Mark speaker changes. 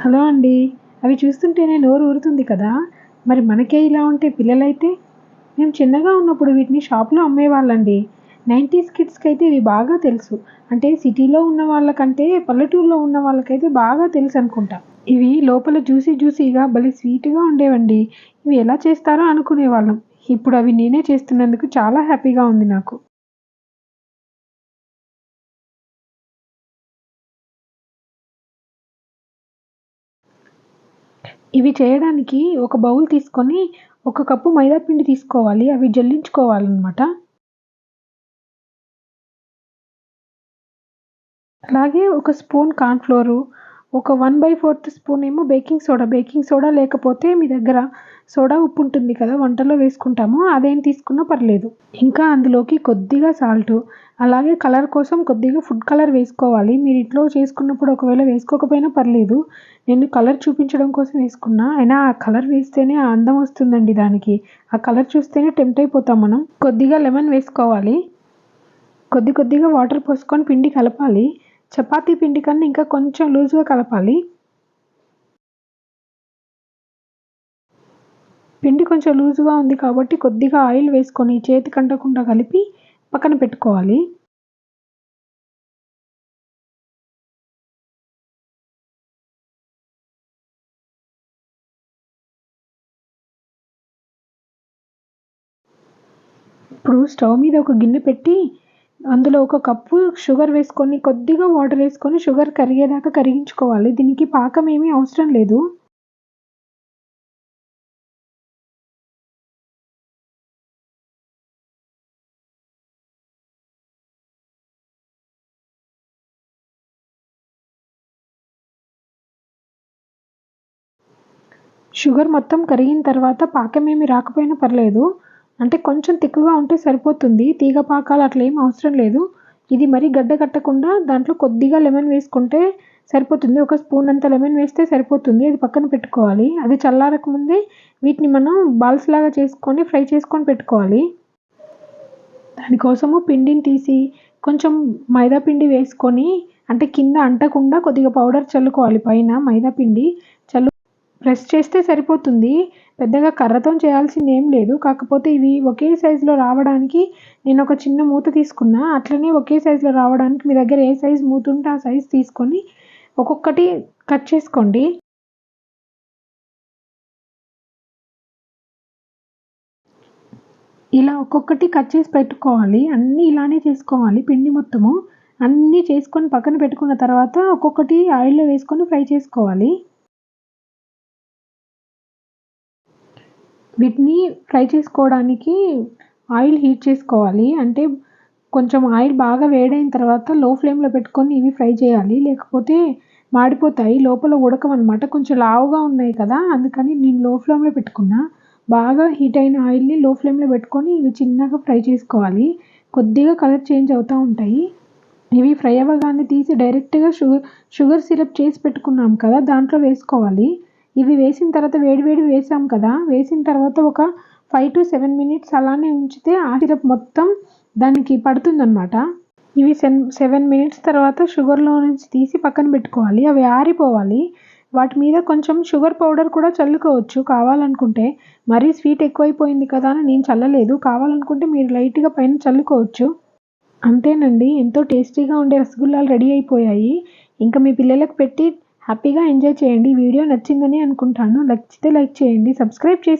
Speaker 1: Hello అండి. అవి చూస్తుంటేనే నోరు ఊరుతుంది కదా? మరి మనకే ఇలా ఉంటే పిల్లలైతే? మేము చిన్నగా ఉన్నప్పుడు వీటిని షాప్లో అమ్మేవాళ్ళండి. నైంటీస్ కిడ్స్కి అయితే ఇవి బాగా తెలుసు. అంటే సిటీలో ఉన్న వాళ్ళకంటే పల్లెటూరులో ఉన్న వాళ్ళకైతే బాగా తెలుసు అనుకుంటా. ఇవి లోపల జ్యూసీ జ్యూసీగా భలే స్వీట్గా ఉండేవండి. ఇవి ఎలా చేస్తారో అనుకునేవాళ్ళం. ఇప్పుడు అవి నేనే చేస్తున్నందుకు చాలా హ్యాపీగా ఉంది నాకు. ఇవి చేయడానికి ఒక బౌల్ తీసుకొని ఒక కప్పు మైదాపిండి తీసుకోవాలి. అవి జల్లించుకోవాలన్నమాట. అలాగే ఒక స్పూన్ కార్న్ఫ్లోరు ఒక వన్ బై ఫోర్త్ స్పూన్ ఏమో బేకింగ్ సోడా బేకింగ్ సోడా లేకపోతే మీ దగ్గర సోడా ఉప్పు ఉంటుంది కదా వంటలో వేసుకుంటాము. అదేం తీసుకున్నా పర్లేదు. ఇంకా అందులోకి కొద్దిగా సాల్ట్ అలాగే కలర్ కోసం కొద్దిగా ఫుడ్ కలర్ వేసుకోవాలి. మీరు ఇంట్లో చేసుకున్నప్పుడు ఒకవేళ వేసుకోకపోయినా పర్లేదు. నేను కలర్ చూపించడం కోసం వేసుకున్నా. అయినా ఆ కలర్ వేస్తేనే ఆ అందం వస్తుందండి దానికి. ఆ కలర్ చూస్తేనే టెంప్ట్ అయిపోతాం మనం. కొద్దిగా లెమన్ వేసుకోవాలి. కొద్ది కొద్దిగా వాటర్ పోసుకొని పిండి కలపాలి. చపాతీ పిండి కన్నా ఇంకా కొంచెం లూజ్గా కలపాలి. పిండి కొంచెం లూజ్గా ఉంది కాబట్టి కొద్దిగా ఆయిల్ వేసుకొని చేతికి అంటకుండా కలిపి పక్కన పెట్టుకోవాలి. ఇప్పుడు స్టవ్ మీద ఒక గిన్నె పెట్టి అందులో ఒక కప్పు షుగర్ వేసుకొని కొద్దిగా వాటర్ వేసుకొని షుగర్ కరిగేదాకా కరిగించుకోవాలి. దీనికి పాకం ఏమీ అవసరం లేదు. షుగర్ మొత్తం కరిగిన తర్వాత పాకం ఏమి రాకపోయినా పర్లేదు. అంటే కొంచెం తిక్కుగా ఉంటే సరిపోతుంది. తీగ పాకాలు అట్లా ఏం అవసరం లేదు. ఇది మరీ గడ్డ కట్టకుండా దాంట్లో కొద్దిగా లెమన్ వేసుకుంటే సరిపోతుంది. ఒక స్పూన్ అంత లెమన్ వేస్తే సరిపోతుంది. అది పక్కన పెట్టుకోవాలి. అది చల్లారక ముందే వీటిని మనం బాల్స్ లాగా చేసుకొని ఫ్రై చేసుకొని పెట్టుకోవాలి. దానికోసము పిండిని తీసి కొంచెం మైదా పిండి వేసుకొని అంటే కింద అంటకుండా కొద్దిగా పౌడర్ చల్లుకోవాలి. పైన మైదా పిండి చల్లు ప్రెస్ చేస్తే సరిపోతుంది. పెద్దగా కర్రతో చేయాల్సింది ఏం లేదు. కాకపోతే ఇవి ఒకే సైజులో రావడానికి నేను ఒక చిన్న మూత తీసుకున్నా. అట్లనే ఒకే సైజులో రావడానికి మీ దగ్గర ఏ సైజు మూత ఉంటే ఆ సైజు తీసుకొని ఒక్కొక్కటి కట్ చేసుకోండి. ఇలా ఒక్కొక్కటి కట్ చేసి పెట్టుకోవాలి. అన్నీ ఇలానే చేసుకోవాలి పిండి మొత్తము. అన్నీ చేసుకొని పక్కన పెట్టుకున్న తర్వాత ఒక్కొక్కటి ఆయిల్లో వేసుకొని ఫ్రై చేసుకోవాలి. వీటిని ఫ్రై చేసుకోవడానికి ఆయిల్ హీట్ చేసుకోవాలి. అంటే కొంచెం ఆయిల్ బాగా వేడైన తర్వాత లో ఫ్లేమ్లో పెట్టుకొని ఇవి ఫ్రై చేయాలి. లేకపోతే మాడిపోతాయి. లోపల ఉడకవన్నమాట. కొంచెం లావుగా ఉన్నాయి కదా అందుకని నేను లో ఫ్లేమ్లో పెట్టుకున్నా. బాగా హీట్ అయిన ఆయిల్ని లో ఫ్లేమ్లో పెట్టుకొని ఇవి చిన్నగా ఫ్రై చేసుకోవాలి. కొద్దిగా కలర్ చేంజ్ అవుతూ ఉంటాయి. ఇవి ఫ్రై అవ్వగానే తీసి డైరెక్ట్గా షుగర్ షుగర్ సిరప్ చేసి పెట్టుకున్నాం కదా దాంట్లో వేసుకోవాలి. ఇవి వేసిన తర్వాత వేడి వేడి వేసాం కదా. వేసిన తర్వాత ఒక ఫైవ్ టు సెవెన్ మినిట్స్ అలానే ఉంచితే ఆ సిరప్ మొత్తం దానికి పడుతుందన్నమాట. ఇవి సెన్ సెవెన్ మినిట్స్ తర్వాత షుగర్లో నుంచి తీసి పక్కన పెట్టుకోవాలి. అవి ఆరిపోవాలి. వాటి మీద కొంచెం షుగర్ పౌడర్ కూడా చల్లుకోవచ్చు. కావాలనుకుంటే మరీ స్వీట్ ఎక్కువైపోయింది కదా అని నేను చల్లలేదు. కావాలనుకుంటే మీరు లైట్గా పైన చల్లుకోవచ్చు. అంతేనండి. ఎంతో టేస్టీగా ఉండే రసగుల్లాలు రెడీ అయిపోయాయి. ఇంకా మీ పిల్లలకు పెట్టి హ్యాపీగా ఎంజాయ్ చేయండి. వీడియో నచ్చిందని అనుకుంటాను. నచ్చితే లైక్ చేయండి సబ్స్క్రైబ్ చేసి